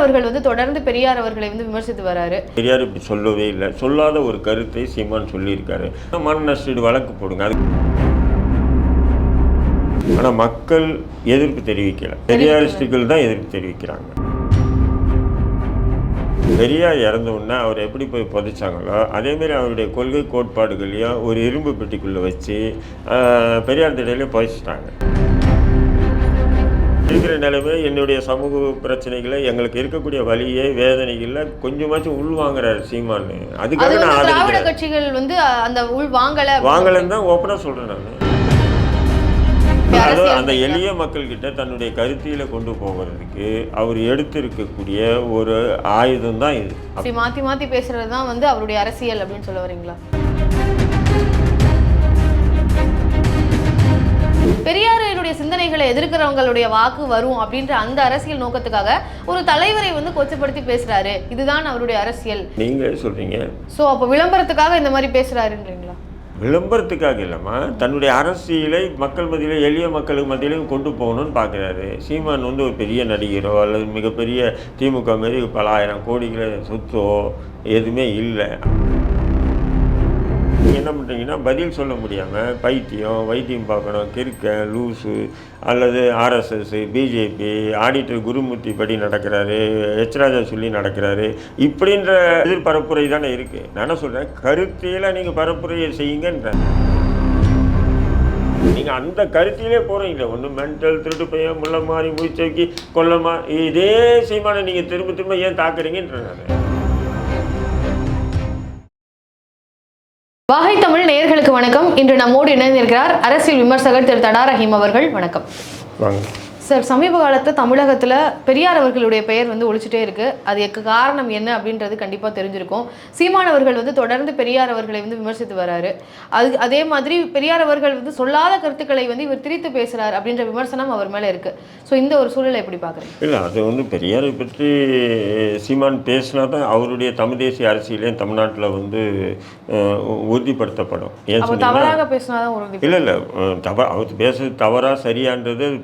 அவர்கள் வந்து தொடர்ந்து பெரியார் அவர்களை வந்து விமர்சித்து வராரு. பெரியார் இப்படி சொல்லவே இல்லை. சொல்லாத ஒரு கருத்தை சீமான் சொல்லியிருக்காரு. மன நஷ்டீடு வழக்கு போடுங்க. அது ஆனால் மக்கள் எதிர்ப்பு தெரிவிக்கல. பெரியாரிஸ்டுகள் தான் எதிர்ப்பு தெரிவிக்கிறாங்க. பெரியார் இறந்த உடனே அவர் எப்படி போய் புதைச்சாங்களோ அதேமாரி அவருடைய கொள்கை கோட்பாடுகளையும் ஒரு இரும்பு பெட்டிக்குள்ளே வச்சு பெரியார் திடையிலே புதைச்சிட்டாங்க. இருக்கிற நிலைமை என்னுடைய சமூக பிரச்சனைகளை எங்களுக்கு இருக்கக்கூடிய வலியை வேதனைகளை கொஞ்சமாச்சும் உள்வாங்குறாரு சீமான் அது அதுக்காக நான் திராவிட ஆதரிக்கிறேன் கட்சிகள் வந்து அந்த உள் வாங்கல. வாங்கலன்னு தான் ஓப்பனாக சொல்கிறேன் நான். அதாவது அந்த எளிய மக்கள்கிட்ட தன்னுடைய கருத்தியில கொண்டு போகிறதுக்கு அவர் எடுத்திருக்கக்கூடிய ஒரு ஆயுதம் தான் இது. அப்படி மாத்தி மாத்தி பேசுறது தான் வந்து அவருடைய அரசியல் அப்படின்னு சொல்ல வரீங்களா? பெரியாரினுடைய சிந்தனைகளை எதிர்க்கிறவங்களுடைய வாக்கு வரும் அப்படின்ற அந்த அரசியல் நோக்கத்துக்காக ஒரு தலைவரை வந்து கொச்சப்படுத்தி பேசுறாரு. இதுதான் அவருடைய அரசியல். நீங்க சொல்றீங்க. சோ அப்ப விளம்பரத்துக்காக இந்த மாதிரி பேசுறாருன்றீங்களா? விளம்பரத்துக்காக இல்லைம்மா. தன்னுடைய அரசியலை மக்கள் மத்தியில எளிய மக்களுக்கு மத்தியிலையும் கொண்டு போகணும்னு பார்க்குறாரு சீமான் வந்து ஒரு பெரிய நடிகரோ அல்லது மிகப்பெரிய திமுக மாரி பல ஆயிரம் கோடிகளை சொத்தோ எதுவுமே இல்லை. என்ன பண்ணுறீங்கன்னா பதில் சொல்ல முடியாமல் பைத்தியம் வைத்தியம் பார்க்கணும் கிறுக்க லூசு அல்லது ஆர்எஸ்எஸ் பிஜேபி ஆடிட்டர் குருமூர்த்தி படி நடக்கிறாரு எச்ராஜா சொல்லி நடக்கிறாரு இப்படின்ற எதிர்பரப்புரை தானே இருக்குது நான் என்ன சொல்கிறேன் கருத்தியில் நீங்கள் பரப்புரையை செய்யுங்கன்றேன் நீங்கள் அந்த கருத்திலே போகிறீங்களே ஒன்று மென்டல் திருட்டு பையன் முள்ள மாதிரி முடிச்சோக்கி கொல்லமா இதே சீமானை நீங்கள் திரும்ப திரும்ப ஏன் தாக்குறீங்கன்ற வாகை தமிழ் நேயர்களுக்கு வணக்கம். இன்று நம்மோடு இணைந்திருக்கிறார் அரசியல் விமர்சகர் திரு தடா ரஹீம் அவர்கள். வணக்கம். சார் சமீப காலத்தில் தமிழகத்தில் பெரியார் அவர்களுடைய பெயர் வந்து ஒழிச்சிட்டே இருக்கு. அதுக்கு காரணம் என்ன அப்படின்றது கண்டிப்பாக தெரிஞ்சிருக்கும். சீமான் அவர்கள் வந்து தொடர்ந்து பெரியார் அவர்களை வந்து விமர்சித்து வராரு. அது அதே மாதிரி பெரியார் அவர்கள் வந்து சொல்லாத கருத்துக்களை வந்து இவர் திரித்து பேசுறார் அப்படின்ற விமர்சனம் அவர் மேலே இருக்கு. ஸோ இந்த ஒரு சூழலை எப்படி பார்க்குறீங்க இல்லை அது வந்து பெரியாரை பற்றி சீமான் பேசினா தான் அவருடைய தமிழ் தேசிய அரசியலையும் தமிழ்நாட்டில் வந்து உறுதிப்படுத்தப்படும். ஏன் தவறாக பேசினாதான் உறுதி இல்லை இல்லை தவ அவர் பேசுறது தவறா சரியான்றது அது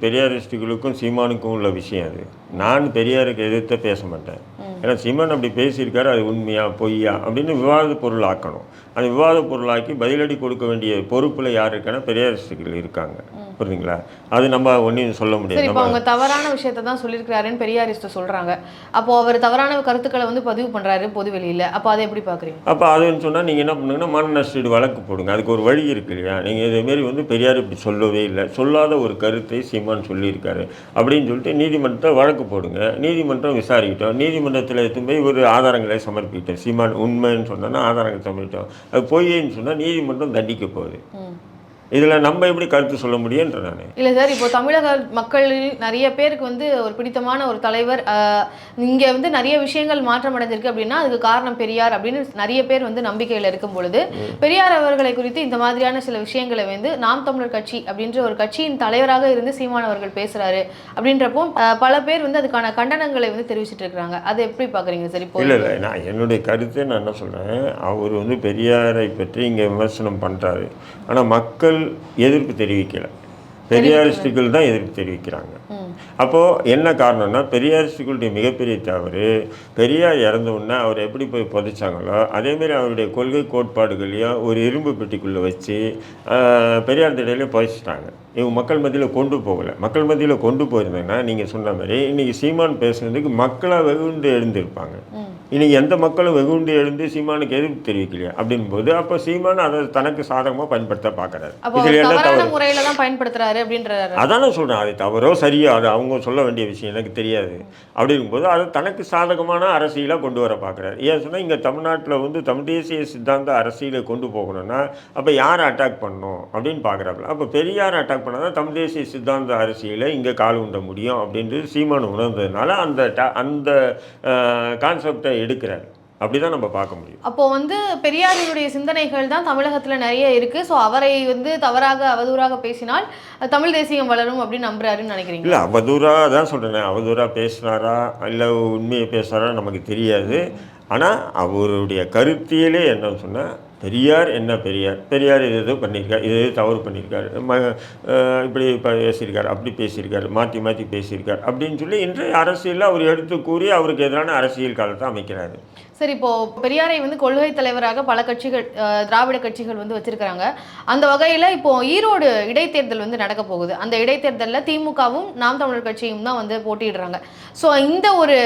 பெரியாரிஸ்டுகளுக்கும் சீமானுக்கும் உள்ள விஷயம் அது. நான் பெரியாருக்கு எதிர்த்து பேச மாட்டேன். ஏன்னா சீமான் அப்படி பேசியிருக்காரு அது உண்மையா பொய்யா அப்படின்னு விவாத பொருள் ஆக்கணும் அந்த விவாத பொருளாக்கி பதிலடி கொடுக்க வேண்டிய பொறுப்பில் யார் இருக்கான்னா பெரியாரிஸ்டுகள் இருக்காங்க. புரியுதுங்களா? அது நம்ம ஒன்றையும் சொல்ல முடியாது. இப்போ அவங்க தவறான விஷயத்தை தான் சொல்லியிருக்கிறாருன்னு பெரியாரிஸ்ட் சொல்றாங்க. அப்போ அவர் தவறான கருத்துக்களை வந்து பதிவு பண்றாரு பொது வெளியில. அப்போ அதை எப்படி பார்க்குறீங்க அப்போ அதுன்னு சொன்னால் நீங்கள் என்ன பண்ணுங்கன்னா மன நஷ்டீடு வழக்கு போடுங்க. அதுக்கு ஒரு வழி இருக்கு இல்லையா? நீங்கள் இதேமாரி வந்து பெரியார் இப்படி சொல்லவே இல்லை. சொல்லாத ஒரு கருத்தை சீமான் சொல்லியிருக்காரு அப்படின்னு சொல்லிட்டு நீதிமன்றத்தை வழக்கு போடுங்க. நீதிமன்றம் விசாரிக்கிட்டோம். நீதிமன்றத்தில் எடுத்து போய் ஒரு ஆதாரங்களை சமர்ப்பிக்கிட்டோம் சீமான் உண்மைன்னு சொன்னோன்னா ஆதாரங்களை சமர்ப்பிட்டோம் அது பொய்ன்னு சொன்னால் நீதிமன்றம் தண்டிக்க போகுது. இதில் நம்ம எப்படி கருத்து சொல்ல முடியுன்ற நான். இல்ல சார் இப்போ தமிழக மக்களில் நிறைய பேருக்கு வந்து ஒரு பிடித்தமான ஒரு தலைவர் இங்க வந்து நிறைய விஷயங்கள் மாற்றம் அடைஞ்சிருக்கு அப்படின்னா அதுக்கு காரணம் பெரியார் அப்படின்னு நிறைய பேர் வந்து நம்பிக்கையில இருக்கும் பொழுது பெரியார் அவர்களை குறித்து இந்த மாதிரியான சில விஷயங்களை வந்து நாம் தமிழர் கட்சி அப்படின்ற ஒரு கட்சியின் தலைவராக இருந்து சீமான் அவர்கள் பேசுறாரு அப்படின்றப்போ பல பேர் வந்து அதுக்கான கண்டனங்களை வந்து தெரிவிச்சிட்டு இருக்காங்க அதை எப்படி பாக்குறீங்க சார் இப்போ? இல்லை இல்லை. நான் என்னுடைய கருத்தை நான் என்ன சொல்கிறேன் அவர் வந்து பெரியாரை பற்றி இங்கே விமர்சனம் பண்ணுறாரு ஆனால் மக்கள் எதிர்ப்பு தெரிவிக்கலை. பெரியாரிஸ்டுகள் தான் எதிர்ப்பு தெரிவிக்கிறாங்க. அப்போது என்ன காரணம்னா பெரியாரிஸ்டுகளுடைய மிகப்பெரிய தவறு பெரியார் இறந்த உடனே அவர் எப்படி போய் புதைச்சாங்களோ அதேமாரி அவருடைய கொள்கை கோட்பாடுகளையும் ஒரு இரும்பு பெட்டிக்குள்ளே வச்சு பெரியார் திடையிலே புதைச்சிட்டாங்க. இவங்க மக்கள் மத்தியில் கொண்டு போகலை. மக்கள் மத்தியில் கொண்டு போயிருந்தாங்கன்னா நீங்கள் சொன்ன மாதிரி இன்றைக்கி சீமான் பேசுனதுக்கு மக்களாக வெகுண்டு எழுந்திருப்பாங்க. ம். இன்னைக்கு எந்த மக்களும் வெகுண்டு எழுந்து சீமானுக்கு எதிர்ப்பு தெரிவிக்கலையா? அப்படின்போது அப்போ சீமான் அதை தனக்கு சாதகமாக பயன்படுத்த பார்க்குறாரு. இதில் என்ன தவறு? முறையில தான் பயன்படுத்துறாரு அப்படின்றாரு. அதானே சொல்கிறேன் அது தவறோ சரியோ அது அவங்க சொல்ல வேண்டிய விஷயம் எனக்கு தெரியாது. அப்படி இருக்கும்போது அது தனக்கு சாதகமான அரசியலாக கொண்டு வர பார்க்குறாரு. ஏன் சொன்னால் இங்கே தமிழ்நாட்டில் வந்து தமிழ் தேசிய சித்தாந்த அரசியலை கொண்டு போகணும்னா அப்போ யாரை அட்டாக் பண்ணணும் அப்படின்னு பார்க்குறாப்புல அப்போ பெரியார் அட்டாக் பண்ணால் தான் தமிழ் தேசிய சித்தாந்த அரசியலை இங்கே கால் உண்ட முடியும் அப்படின்ட்டு சீமான் உணர்ந்ததுனால அந்த ta- அந்த கான்செப்டை எடுக்கிறார். அப்படி தான் நம்ம பார்க்க முடியும். அப்போ வந்து பெரியாரினுடைய சிந்தனைகள் தான் தமிழகத்துல நிறைய இருக்கு. ஸோ அவரை வந்து தவறாக அவதூறாக பேசினால் தமிழ் தேசியம் வளரும் அப்படின்னு நம்புறாருன்னு நினைக்கிறீங்க? இல்லை அவதூறாக தான் சொல்கிறேன் அவதூறாக பேசுனாரா இல்லை உண்மையை பேசுனாரா நமக்கு தெரியாது. ஆனால் அவருடைய கருத்தியலே என்னன்னு சொன்னால் பெரியார் என்ன பெரியார்? பெரியார் இது எதுவும் பண்ணியிருக்கார் இது தவறு பண்ணியிருக்காரு ம இப்படி பேசியிருக்கார் அப்படி பேசியிருக்காரு மாற்றி மாற்றி பேசியிருக்கார் அப்படின்னு சொல்லி இன்றைய அரசியலில் அவர் எடுத்து கூறி அவருக்கு எதிரான அரசியல் காலத்தை அமைக்கிறாரு. சரி இப்போ பெரியாரை வந்து கொள்கை தலைவராக பல கட்சிகள் திராவிட கட்சிகள் வந்து வச்சிருக்கிறாங்க. அந்த வகையில இப்போ ஈரோடு இடைத்தேர்தல் வந்து நடக்க போகுது. அந்த இடைத்தேர்தலில் திமுகவும் நாம் தமிழர் கட்சியும் தான் வந்து போட்டியிடுறாங்க. ஸோ இந்த ஒரு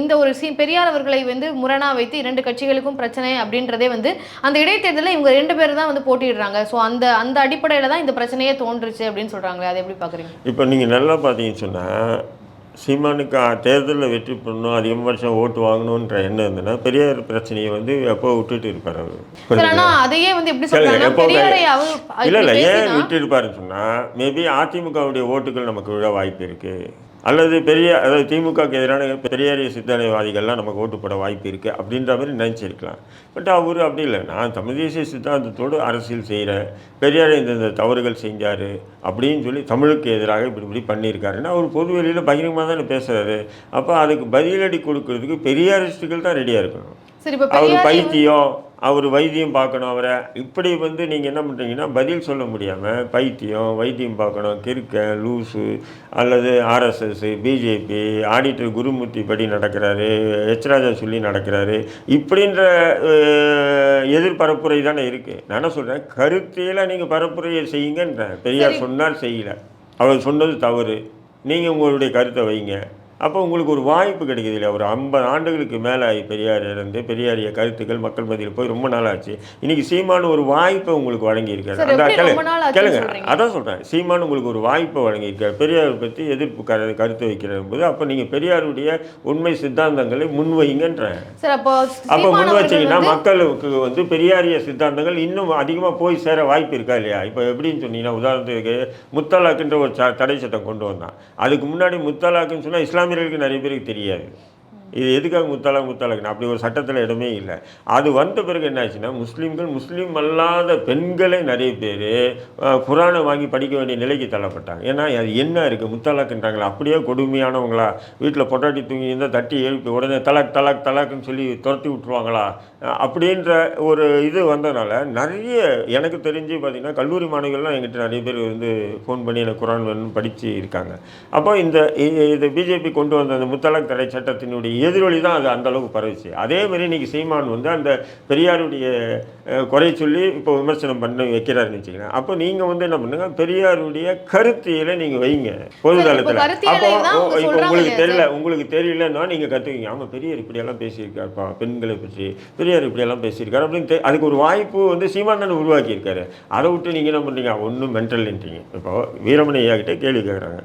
இந்த ஒரு சி பெரியார் அவர்களை வந்து முரணா வைத்து இரண்டு கட்சிகளுக்கும் பிரச்சனை அப்படின்றதே வந்து அந்த இடைத்தேர்தலில் இவங்க ரெண்டு பேர் தான் வந்து போட்டியிடுறாங்க. ஸோ அந்த அந்த அடிப்படையில் தான் இந்த பிரச்சனையே தோன்றுச்சு அப்படின்னு சொல்றாங்களே அதை எப்படி பார்க்குறீங்க இப்போ நீங்கள் நல்லா பார்த்தீங்கன்னு சொன்னால் சீமானுக்கு தேர்தலில் வெற்றி பண்ணணும் அதிகபட்சம் ஓட்டு வாங்கணுன்ற எண்ணம் இருந்ததுன்னா பெரியார் பிரச்சனையை வந்து எப்போ விட்டுட்டு இருப்பார் அவர்? அதையே வந்து இல்லை இல்லை ஏன் விட்டு இருப்பாருன்னு சொன்னால் மேபி அதிமுகவுடைய ஓட்டுகள் நமக்கு விழ வாய்ப்பு இருக்குது அல்லது பெரிய அதாவது திமுகவுக்கு எதிரான பெரியாரிய சிந்தனைவாதிகள்லாம் நமக்கு ஓட்டு போட வாய்ப்பு இருக்குது அப்படின்ற மாதிரி நினச்சிருக்கலாம். பட் அவர் அப்படி இல்லை. நான் தமிழ் தேசிய சித்தாந்தத்தோடு அரசியல் செய்கிறேன் பெரியார் இந்த இந்த தவறுகள் செஞ்சார் அப்படின்னு சொல்லி தமிழுக்கு எதிராக இப்படி இப்படி பண்ணியிருக்காருன்னா அவர் பொது வெளியில் பகிரங்கமாக தானே பேசுகிறாரு அப்போ அதுக்கு பதிலடி கொடுக்கறதுக்கு பெரியாரிஸ்டுகள் தான் ரெடியாக இருக்கணும். அவர் பைத்தியம். அவர் வைத்தியம் பார்க்கணும் அவரை. இப்படி வந்து நீங்கள் என்ன பண்ணுறீங்கன்னா பதில் சொல்ல முடியாமல் பைத்தியம் வைத்தியம் பார்க்கணும். கிறுக்க லூசு அல்லது ஆர்எஸ்எஸ் பிஜேபி ஆடிட்டர் குருமூர்த்தி படி நடக்கிறாரு எச்ராஜா சொல்லி நடக்கிறாரு. இப்படின்ற எதிர்பரப்புரை தானே இருக்குது நான் என்ன சொல்கிறேன் கருத்தியில் நீங்கள் பரப்புரையை செய்யுங்கன்றேன் பெரியார் சொன்னார் செய்யலை. அவர் சொன்னது தவறு. நீங்கள் உங்களுடைய கருத்தை வைங்க. அப்போ உங்களுக்கு ஒரு வாய்ப்பு கிடைக்குது இல்லையா? ஒரு ஐம்பது ஆண்டுகளுக்கு மேலே ஆகி பெரியார் இருந்து பெரியாரிய கருத்துக்கள் மக்கள் மத்தியில் போய் ரொம்ப நாள் ஆச்சு. இன்னைக்கு சீமான் ஒரு வாய்ப்பை உங்களுக்கு வழங்கியிருக்காரு. ஆச்சுன்னு கேளுங்க? அதான் சொல்கிறேன் சீமான் உங்களுக்கு ஒரு வாய்ப்பை வழங்கியிருக்காரு. பெரியார் பற்றி எதிர்ப்பு கரு கருத்து வைக்கிறது போது அப்போ நீங்கள் பெரியாருடைய உண்மை சித்தாந்தங்களை முன்வைங்கன்றேன் அப்போ முன் வச்சீங்கன்னா மக்களுக்கு வந்து பெரியாரிய சித்தாந்தங்கள் இன்னும் அதிகமாக போய் சேர வாய்ப்பு இருக்கா இல்லையா? இப்போ எப்படின்னு சொன்னீங்கன்னா உதாரணத்துக்கு முத்தலாக்குன்ற ஒரு ச தடை சட்டம் கொண்டு வந்தான். அதுக்கு முன்னாடி முத்தலாக்குன்னு சொன்னால் இஸ்லாமியர்களுக்கு நிறைய பேருக்கு தெரியாது. இது எதுக்காக முத்தலாக் முத்தலாக்னு அப்படி ஒரு சட்டத்தில் இடமே இல்லை. அது வந்த பிறகு என்னாச்சுன்னா முஸ்லீம்கள் முஸ்லீம் அல்லாத பெண்களே நிறைய பேர் குரானை வாங்கி படிக்க வேண்டிய நிலைக்கு தள்ளப்பட்டாங்க. ஏன்னா அது என்ன இருக்குது முத்தலாக்குன்றாங்களா அப்படியே கொடுமையானவங்களா? வீட்டில் பொட்டாட்டி தூங்கி இருந்தால் தட்டி எழுப்பி உடனே தலாக் தலாக் தலாக்குன்னு சொல்லி துரத்தி விட்ருவாங்களா அப்படின்ற ஒரு இது வந்ததுனால நிறைய எனக்கு தெரிஞ்சு பார்த்திங்கன்னா கல்லூரி மாணவிகள்லாம் எங்கிட்ட நிறைய பேர் வந்து ஃபோன் பண்ணி எனக்கு குரான் வேணும்னு படித்து இருக்காங்க. அப்போ இந்த இது பிஜேபி கொண்டு வந்த அந்த முத்தலாக் தடை சட்டத்தினுடைய எதிரொலி தான் அது அந்த அளவுக்கு பரவுச்சு. அதே மாதிரி இன்னைக்கு சீமான் வந்து அந்த பெரியாருடைய குறை சொல்லி இப்போ விமர்சனம் பண்ணி வைக்கிறாருன்னு வச்சுக்கலாம் அப்போ நீங்கள் வந்து என்ன பண்ணுங்க? பெரியாருடைய கருத்தியலை நீங்கள் வைங்க பொதுதளத்தில் கருத்தியலை அப்போ இப்போ உங்களுக்கு தெரியல உங்களுக்கு தெரியலன்னா நீங்கள் கற்றுக்கிங்க ஆமாம் பெரியார் இப்படியெல்லாம் பேசியிருக்காருப்பா பெண்களை பற்றி. பெரியார் இப்படியெல்லாம் பேசியிருக்காரு அப்படின்னு அதுக்கு ஒரு வாய்ப்பு வந்து சீமானன் உருவாக்கியிருக்காரு. அதை விட்டு நீங்கள் என்ன பண்ணுறீங்க ஒன்றும் மென்டல்ன்றீங்க இப்போ வீரமணி ஐயா கிட்ட கேள்வி கேட்குறாங்க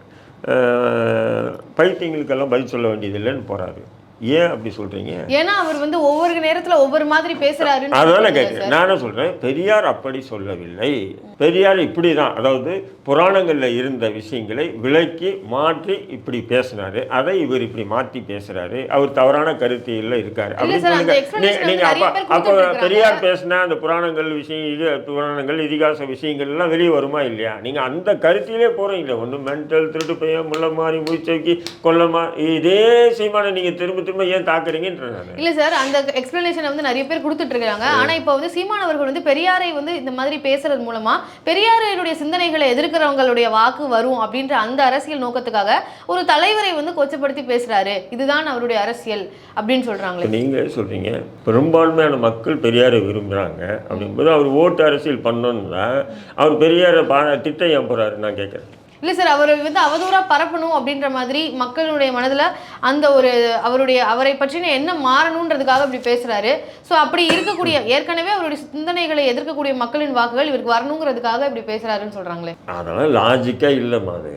பைத்தியங்களுக்கெல்லாம் பதில் சொல்ல வேண்டியது இல்லைன்னு போகிறாரு ஏன் அப்படி சொல்கிறீங்க ஏன்னா அவர் வந்து ஒவ்வொரு நேரத்துல ஒவ்வொரு மாதிரி பேசுறாருன்னு அதான் சொல்றீங்க கேட்குறேன். நானும் சொல்கிறேன் பெரியார் அப்படி சொல்லவில்லை. பெரியார் இப்படி தான் அதாவது புராணங்களில் இருந்த விஷயங்களை விலக்கி மாற்றி இப்படி பேசினாரு அதை இவர் இப்படி மாற்றி பேசுறாரு. அவர் தவறான கருத்தியில் இருக்காரு. இல்ல சார், அந்த explanation நீங்க வந்து அப்ப அப்போ பெரியார். பேசின அந்த புராணங்கள் விஷயம் இது புராணங்கள் இதிகாச விஷயங்கள் எல்லாம் வெளியே வருமா இல்லையா? நீங்க அந்த கருத்திலே போறீங்களே ஒன்று மென்டல் திருட்டு பையன் முள்ள மாதிரி முடிச்சைக்கு கொல்லமா இதே சீமான நீங்க திரும்ப திரும்ப ஏன் தாக்குறீங்கன்ற இல்ல சார் அந்த எக்ஸ்பிளனேஷனை வந்து நிறைய பேர் கொடுத்துட்டு இருக்காங்க ஆனா இப்போ வந்து சீமான் அவர்கள் வந்து பெரியாரை வந்து இந்த மாதிரி பேசுறது மூலமா பெரியாருடைய சிந்தனைகளை எதிர்க்கிறவங்களுடைய வாக்கு வரும் அப்படின்ற அந்த அரசியல் நோக்கத்துக்காக ஒரு தலைவரை வந்து கொச்சப்படுத்தி பேசுறாரு. இதுதான் அவருடைய அரசியல் அப்படின்னு சொல்றாங்களே. நீங்களே சொல்றீங்க. பெரும்பான்மையான மக்கள் பெரியாரை விரும்புகிறாங்க அப்படிங்கும்போது அவர் ஓட்டு அரசியல் பண்ணணும்னா அவர் பெரியாரை பா திட்டம் ஏன் போகிறாரு நான் கேட்குறேன் இல்லை சார் அவரை வந்து அவதூறா பரப்பணும் அப்படின்ற மாதிரி மக்களுடைய மனதில் அந்த ஒரு அவருடைய அவரை பற்றின என்ன மாறணுன்றதுக்காக இப்படி பேசுகிறாரு ஸோ அப்படி இருக்கக்கூடிய ஏற்கனவே அவருடைய சிந்தனைகளை எதிர்க்கக்கூடிய மக்களின் வாக்குகள் இவருக்கு வரணுங்கிறதுக்காக இப்படி பேசுகிறாருன்னு சொல்கிறாங்களே அதெல்லாம் லாஜிக்காக இல்லைம்மா அது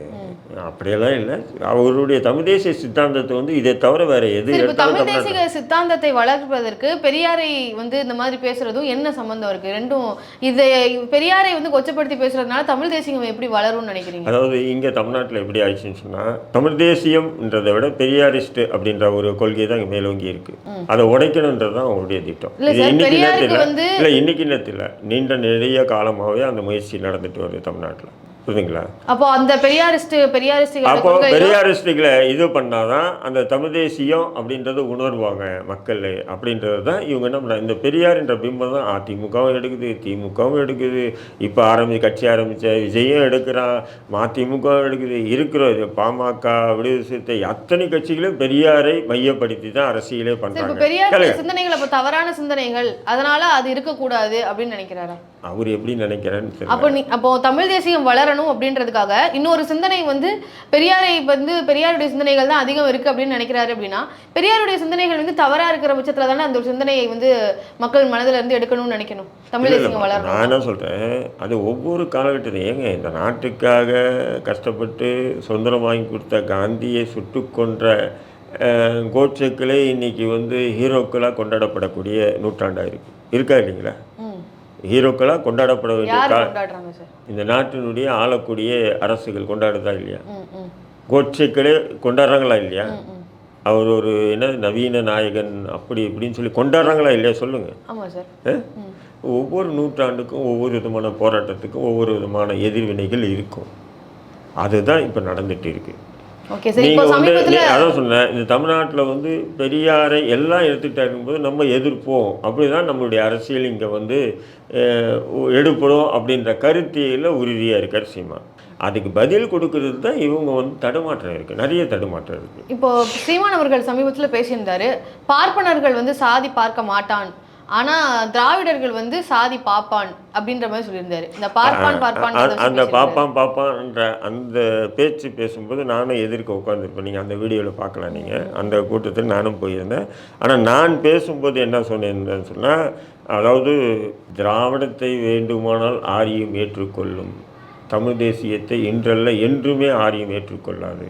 அப்படியெல்லாம் இல்லை. அவருடைய தமிழ் தேசிய சித்தாந்தத்தை வந்து இதை தவிர வேற எது தமிழ் தேசிய சித்தாந்தத்தை வளர்ப்பதற்கு பெரியாரை வந்து இந்த மாதிரி பேசுறதும் என்ன சம்பந்தம் இருக்கு? ரெண்டும் இதை பெரியாரை வந்து கொச்சப்படுத்தி பேசுறதுனால தமிழ் தேசியம் எப்படி வளரும்னு நினைக்கிறீங்க? அதாவது இங்கே தமிழ்நாட்டில் எப்படி ஆயிடுச்சுன்னு சொன்னால் தமிழ் தேசியம்ன்றதை விட பெரியாரிஸ்ட் அப்படின்ற ஒரு கொள்கை தான் இங்கே மேலோங்கி இருக்கு. அதை உடைக்கணுன்றது தான் அவங்களுடைய திட்டம். இன்னைக்கு நேரத்தில் இல்லை இன்னைக்கு நேரத்தில் நீண்ட நிறைய காலமாகவே அந்த முயற்சி நடந்துட்டு வருது தமிழ்நாட்டில். புரியுதுங்களா? அப்போ அந்த பெரியாரிஸ்ட் பெரியாரிஸ்டுகளோட அப்போ பெரியாரிஸ்டுகளை இது பண்ணாதான் அந்த தமிழ் தேசியம் அப்படின்றத உணர்வாங்க மக்கள் அப்படின்றது தான் இவங்க என்ன பண்ணாங்க இந்த பெரியார் என்ற பிம்பம் தான் அதிமுகவும் எடுக்குது திமுகவும் எடுக்குது. இப்போ ஆரம்பி கட்சி ஆரம்பித்த விஜயும் எடுக்கிறான் மதிமுகவும் எடுக்குது. இருக்கிற இது பாமக விடுதலை சிறுத்தை அத்தனை கட்சிகளும் பெரியாரை மையப்படுத்தி தான் அரசியலே பண்ணுறாங்க பெரியார் சிந்தனைகள் அப்ப தவறான சிந்தனைகள் அதனால அது இருக்கக்கூடாது அப்படின்னு நினைக்கிறாரா? அவர் எப்படி நினைக்கிறேன்னு தெரியல. அப்போ நீ அப்போ தமிழ் தேசியம் வளரணும் அப்படின்றதுக்காக இன்னொரு சிந்தனை வந்து பெரியாரை வந்து பெரியாருடைய சிந்தனைகள் தான் அதிகம் இருக்கு அப்படின்னு நினைக்கிறாரு அப்படின்னா பெரியாருடைய சிந்தனைகள் வந்து தவறா இருக்கிற பட்சத்துல தானே அந்த ஒரு சிந்தனையை வந்து மக்கள் மனதில இருந்து எடுக்கணும்னு நினைக்கணும். தமிழ் தேசியம் வளரணும். நான் என்ன சொல்கிறேன் அது ஒவ்வொரு காலகட்டத்திலும் ஏங்க இந்த நாட்டுக்காக கஷ்டப்பட்டு சுதந்திரம் வாங்கி கொடுத்த காந்தியை சுட்டு கொன்ற கோட்சேக்களே இன்னைக்கு வந்து ஹீரோக்களாக கொண்டாடப்படக்கூடிய நூற்றாண்டாக இருக்கு. இருக்கா இல்லைங்களா. ஹீரோக்களாக கொண்டாடப்பட வேண்டிய இந்த நாட்டினுடைய ஆளக்கூடிய அரசுகள் கொண்டாடுதா இல்லையா? கோட்சேக்களே கொண்டாடுறாங்களா இல்லையா? அவர் ஒரு என்ன நவீன நாயகன் அப்படி இப்படின்னு சொல்லி கொண்டாடுறாங்களா இல்லையா சொல்லுங்கள்? ஒவ்வொரு நூற்றாண்டுக்கும் ஒவ்வொரு விதமான போராட்டத்துக்கும் ஒவ்வொரு விதமான எதிர்வினைகள் இருக்கும். அதுதான் இப்போ நடந்துட்டு இருக்கு. ஓகே சரி இப்போ சமீபத்துல அதான் சொன்னேன் இந்த தமிழ்நாட்டில் வந்து பெரியாரை எல்லாம் எடுத்துக்கிட்டா இருக்கும்போது நம்ம எதிர்ப்போம். அப்படி தான் நம்மளுடைய அரசியல் இங்கே வந்து எடுப்படும் அப்படின்ற கருத்தியில் உறுதியாக இருக்கார் சீமா. அதுக்கு பதில் கொடுக்கறது தான் இவங்க வந்து தடுமாற்றம் இருக்குது நிறைய தடுமாற்றம் இருக்குது இப்போ சீமான் அவர்கள் சமீபத்துல பேசியிருந்தாரு பார்ப்பனர்கள் வந்து சாதி பார்க்க மாட்டான் ஆனா திராவிடர்கள் வந்து சாதி பாப்பான் அப்படின்ற மாதிரி சொல்லியிருந்தாரு. இந்த பார்ப்பான் பார்ப்பான் அந்த பாப்பான் பாப்பான்ற அந்த பேச்சு பேசும்போது நானும் எதிர்க்க உட்காந்துருப்பேன் நீங்கள் அந்த வீடியோவில் பார்க்கலாம் நீங்கள் அந்த கூட்டத்தில் நானும் போயிருந்தேன். ஆனால் நான் பேசும்போது என்ன சொன்னேன்னு சொன்னால் அதாவது திராவிடத்தை வேண்டுமானால் ஆரியம் ஏற்றுக்கொள்ளும் தமிழ் தேசியத்தை இன்றல்ல என்றுமே ஆரியம் ஏற்றுக்கொள்ளாது.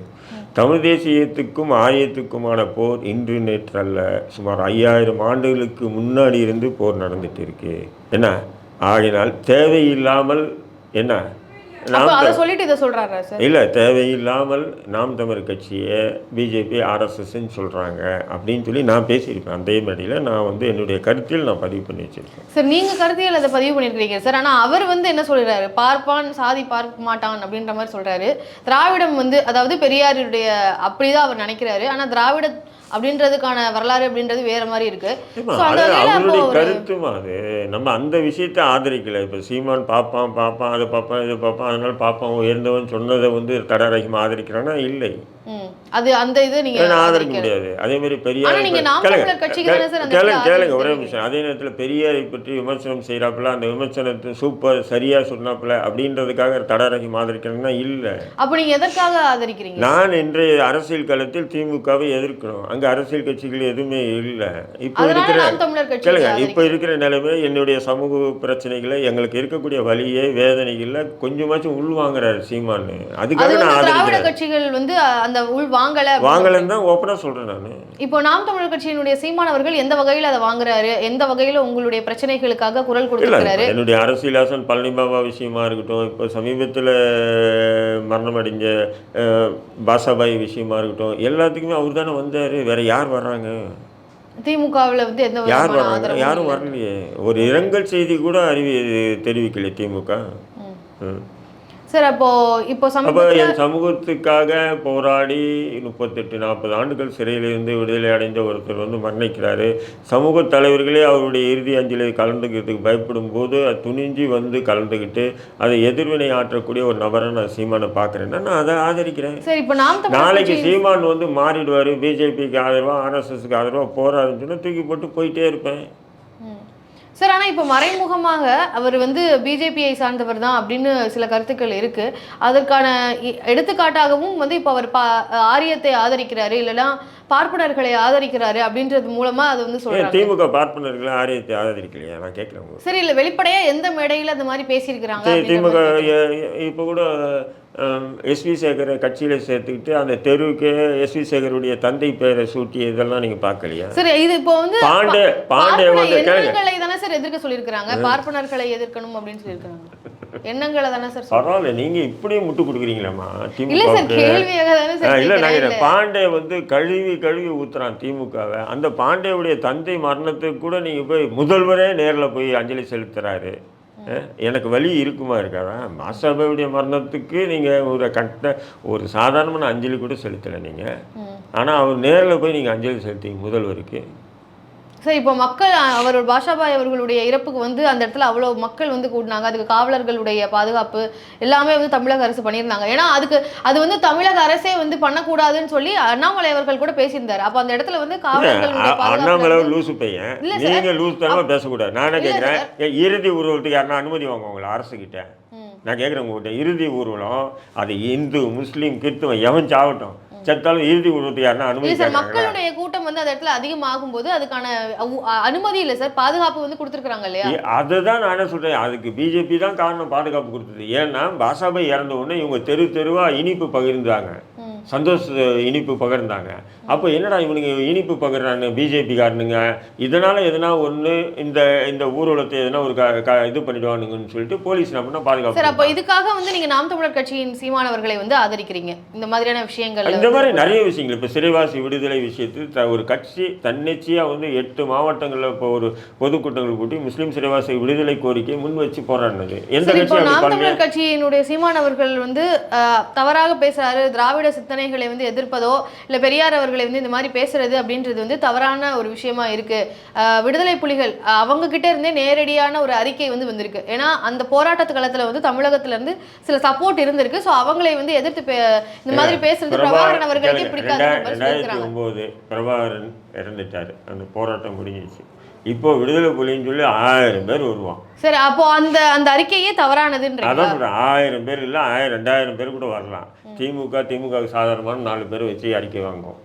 தமிழ் தேசியத்துக்கும் ஆரியத்துக்குமான போர் இன்று நேற்றல்ல. சுமார் ஐயாயிரம் ஆண்டுகளுக்கு முன்னாடி இருந்து போர் நடந்துட்டு இருக்கு. என்ன? ஆகினால் தேவையில்லாமல் என்ன? நாம் அதை சொல்லிட்டு இதை சொல்றாரா சார்? இல்லை தேவையில்லாமல் நாம் தமிழ் கட்சியை பிஜேபி ஆர்எஸ்எஸ்ன்னு சொல்கிறாங்க அப்படின்னு சொல்லி நான் பேசியிருப்பேன். அதே மேடையில் நான் வந்து என்னுடைய கருத்தில் நான் பதிவு பண்ணி வச்சிருக்கேன். சார் நீங்க கருத்தியல் அதை பதிவு பண்ணிருக்கீங்க சார். ஆனா அவர் வந்து என்ன சொல்றாரு? பார்ப்பான் சாதி பார்க்க மாட்டான் அப்படின்ற மாதிரி சொல்றாரு. திராவிடம் வந்து அதாவது பெரியாருடைய அப்படிதான் அவர் நினைக்கிறாரு. ஆனா திராவிட அப்படின்றதுக்கான வரலாறு அப்படின்றது வேற மாதிரி இருக்கு. கருத்துமா அது? நம்ம அந்த விஷயத்தை ஆதரிக்கல. இப்போ சீமான் பார்ப்பான் பார்ப்பான் அதை பார்ப்பான் இதை பார்ப்பான் அதனால பார்ப்பான் உயர்ந்தவன் சொன்னதை வந்து தடாரகிமா ஆதரிக்கிறானா? இல்லை. அது அந்த இது நீங்க ஆதரிக்க. முடியாது. அதே மாதிரி பெரியாரை கேளுங்க, கேளுங்க ஒரே. விஷயம் அதே நேரத்தில் பெரியாரை பற்றி விமர்சனம் செய்கிறாப்புல அந்த விமர்சனத்தை சூப்பர் சரியா சொன்னாப்புல அப்படின்றதுக்காக தடாரகிமா ஆதரிக்கிறேன்னா இல்லை. அப்ப நீங்க எதற்காக ஆதரிக்கிறீங்க? நான் இன்றைய அரசியல் களத்தில் திமுகவை எதிர்க்கணும் அங்கே அரசியல் கட்சிகள் எதுவுமே இல்லை. இப்போ இருக்கிற கேளுங்க இப்போ இருக்கிற நிலைமை என்னுடைய சமூக பிரச்சனைகளை எங்களுக்கு இருக்கக்கூடிய வழியை வேதனைகளை கொஞ்சமாச்சும் உள்வாங்குறாரு சீமான்னு. அது அதுக்காக நான் ஆதரிக்கிறேன். கட்சிகள் வந்து அந்த உள் வாங்கல வாங்கலன்னு தான் ஓப்பனாக சொல்கிறேன் நான். இப்போ நாம் தமிழர் கட்சியினுடைய சீமானவர்கள் எந்த வகையில அதை வாங்குறாரு? எந்த வகையில உங்களுடைய பிரச்சனைகளுக்காக குரல் இல்லை கொடுத்திருக்கிறாரு? என்னுடைய அரசியலாசன் பழனி பாபா விஷயமா இருக்கட்டும் இப்போ சமீபத்தில் மரணம் அடைஞ்ச அஹ், பாஷாபாய் விஷயமா இருக்கட்டும் எல்லாத்துக்குமே அவர் தானே வந்தார். வேற யார் வர்றாங்க? திமுகவுல வந்து எந்த யார் வர்றாங்க? யாரும். வரலையே. ஒரு இரங்கல் செய்தி கூட அறிவி தெரிவிக்கல திமுக. ம். சார் அப்போ இப்போ அப்போ என் சமூகத்துக்காக போராடி முப்பத்தெட்டு நாற்பது ஆண்டுகள் சிறையிலிருந்து விடுதலை அடைந்த ஒருத்தர் வந்து மரணிக்கிறாரு. சமூக தலைவர்களே அவருடைய இறுதி அஞ்சலி கலந்துக்கிறதுக்கு பயப்படும் போது அது துணிஞ்சு வந்து கலந்துக்கிட்டு அதை எதிர்வினை ஆற்றக்கூடிய ஒரு நபரை நான் சீமானை பார்க்குறேன்னா நான் அதை ஆதரிக்கிறேன். சரி இப்போ நாம் நாளைக்கு சீமான் வந்து மாறிடுவார். பிஜேபிக்கு ஆதரவாக ஆர்எஸ்எஸ்க்கு ஆதரவாக போறாருன்னு சொன்னா தூக்கி போட்டு போயிட்டே இருப்பேன். சார் ஆனால் இப்போ மறைமுகமாக அவர் வந்து பிஜேபியை சார்ந்தவர் தான் அப்படின்னு சில கருத்துக்கள் இருக்கு. அதற்கான எடுத்துக்காட்டாகவும் வந்து இப்போ அவர் பா ஆரியத்தை ஆதரிக்கிறாரு இல்லைன்னா பார்ப்பனர்களை ஆதரிக்கிறாரு அப்படின்றது மூலமா அது வந்து சொல்றாங்க. திமுக பார்ப்பனர்களை ஆரியத்தை ஆதரிக்கலையா? நான் கேட்குறேன் சரி இல்ல வெளிப்படையா எந்த மேடையில அந்த மாதிரி பேசியிருக்கிறாங்க திமுக. இப்போ கூட எஸ்வி சேகரை கட்சியில் சேர்த்துக்கிட்டு அந்த தெருவுக்கு எஸ்வி சேகருடைய தந்தை பெயரை சூட்டி இதெல்லாம் நீங்கள் பார்க்கலையா? சரி இது இப்போ வந்து பாண்டே பாண்டே வந்து எண்ணங்களை தானே சார் எதிர்க்க சொல்லியிருக்கிறாங்க. பார்ப்பனர்களை எதிர்க்கணும் அப்படின்னு சொல்லியிருக்காங்க எண்ணங்களை தானே சார். பரவாயில்ல நீங்கள் இப்படியே முட்டு கொடுக்குறீங்களாம்மா? இல்ல சார் கேள்வியாக தானே சார் இல்லை இல்ல. பாண்டே வந்து கழுவி கழுவி ஊத்துறான் திமுகவை. அந்த பாண்டேவுடைய தந்தை மரணத்துக்கு கூட நீங்கள் போய் முதல்வரே நேரில் போய் அஞ்சலி செலுத்துறாரு. அஹ், எனக்கு வலி இருக்குமா இருக்காதா மாசாபாவுடைய மரணத்துக்கு நீங்கள் ஒரு கட்ட ஒரு சாதாரணமான அஞ்சலி கூட செலுத்தலை நீங்கள். ஆனால் அவர் நேரில் போய் நீங்கள் அஞ்சலி செலுத்திங்க முதல்வருக்கு. சரி இப்போ மக்கள் அவர் பாஷாபாய் அவர்களுடைய இறப்புக்கு வந்து அந்த இடத்துல அவ்வளோ மக்கள் வந்து கூட்டினாங்க அதுக்கு காவலர்களுடைய பாதுகாப்பு எல்லாமே வந்து தமிழக அரசு பண்ணியிருந்தாங்க. ஏன்னா அதுக்கு அது வந்து தமிழக அரசே வந்து பண்ணக்கூடாதுன்னு சொல்லி அண்ணாமலை அவர்கள் கூட பேசியிருந்தாரு. அப்போ அந்த இடத்துல வந்து காவலர்களுடைய அ- அண்ணாமலை லூசு பையன். இல்ல சார். நீங்க லூசு தரமா பேசக்கூடாது. நான் கேட்குறேன் இறுதி ஊர்வலத்துக்கு யாருன்னா அனுமதி வாங்குவாங்களா? ம். நான் கேட்குறேன் உங்கள்கிட்ட இறுதி ஊர்வலம் அது இந்து முஸ்லீம் கிறிஸ்துவன் எவன் சாவட்டும். செத்தாலும் இறுதி ஊர்வலத்துக்கு யாருன்னா அனுமதி சார் மக்களுடைய கூட்டம் வந்து அந்த இடத்துல அதிகமாகும் போது அதுக்கான அனுமதி இல்ல சார். பாதுகாப்பு வந்து கொடுத்துருக்காங்க இல்லையா? அதுதான் நான் சொல்றேன். அதுக்கு பிஜேபி தான் காரணம் பாதுகாப்பு கொடுத்தது. ஏன்னா பாசாபாய் இறந்த உடனே இவங்க தெரு தெருவா இனிப்பு பகிர்ந்தாங்க. சந்தோஷ் இனிப்பு பகிர்ந்தாங்க. அப்போ என்னடா இவனுங்க இனிப்பு பகிர்றாங்க பிஜேபி காரனுங்க? இதனால எதனா ஒன்று இந்த இந்த ஊர்வலத்தை எதனா ஒரு க இது பண்ணிடுவானுங்கன்னு சொல்லிட்டு போலீஸ் என்ன பண்ணா பாதுகாப்பு சார் அப்போ இதுக்காக வந்து நீங்க நாம் தமிழர் கட்சியின் சீமானவர்களை வந்து ஆதரிக்கிறீங்க. இந்த மாதிரியான விஷயங்கள்ல இந்த மாதிரி நிறைய விஷயங்கள். இப்போ சிறைவாசி விடுதலை விஷயத்தில் ஒரு கட்சி தன்னிச்சையாக வந்து எட்டு மாவட்டங்களில் இப்போ ஒரு பொதுக்கூட்டங்கள் கூட்டி முஸ்லீம் சிறைவாசி விடுதலை கோரிக்கையை முன் வச்சு போராடினது. எந்த சரி கட்சி இப்போ அப்படி நாம் பண்ணல தமிழர் கட்சியினுடைய சீமான் அவர்கள் வந்து தவறாக பேசுறாரு திராவிட சிந்தனைகளை வந்து எதிர்ப்பதோ இல்ல பெரியார் அவர்களை வந்து இந்த மாதிரி பேசுறது அப்படின்றது வந்து தவறான ஒரு விஷயமா இருக்கு. விடுதலை புலிகள் அவங்க கிட்ட இருந்தே நேரடியான ஒரு அறிக்கை வந்து வந்திருக்கு. ஏன்னா அந்த போராட்டத்து காலத்துல வந்து தமிழகத்துல இருந்து சில சப்போர்ட் இருந்திருக்கு. ஸோ அவங்களை வந்து எதிர்த்து இந்த மாதிரி பேசுறது பிரபாகரன் அவர்களுக்கே பிடிக்காது பிரபாகரன் இறந்துட்டார். அந்த போராட்டம் முடிஞ்சிச்சு இப்போ விடுதலை புலின்னு சொல்லி ஆயிரம் பேர் வருவான். சரி அப்போ அந்த அந்த அறிக்கையே தவறானதுன்றீங்களா? அதான் சொல்கிறேன் ஆயிரம் பேர் இல்லை ஆயிரம் ரெண்டாயிரம் பேர் கூட வரலாம். திமுக திமுக சாதாரணமான நாலு பேர் வச்சு அறிக்கை வாங்குவோம்.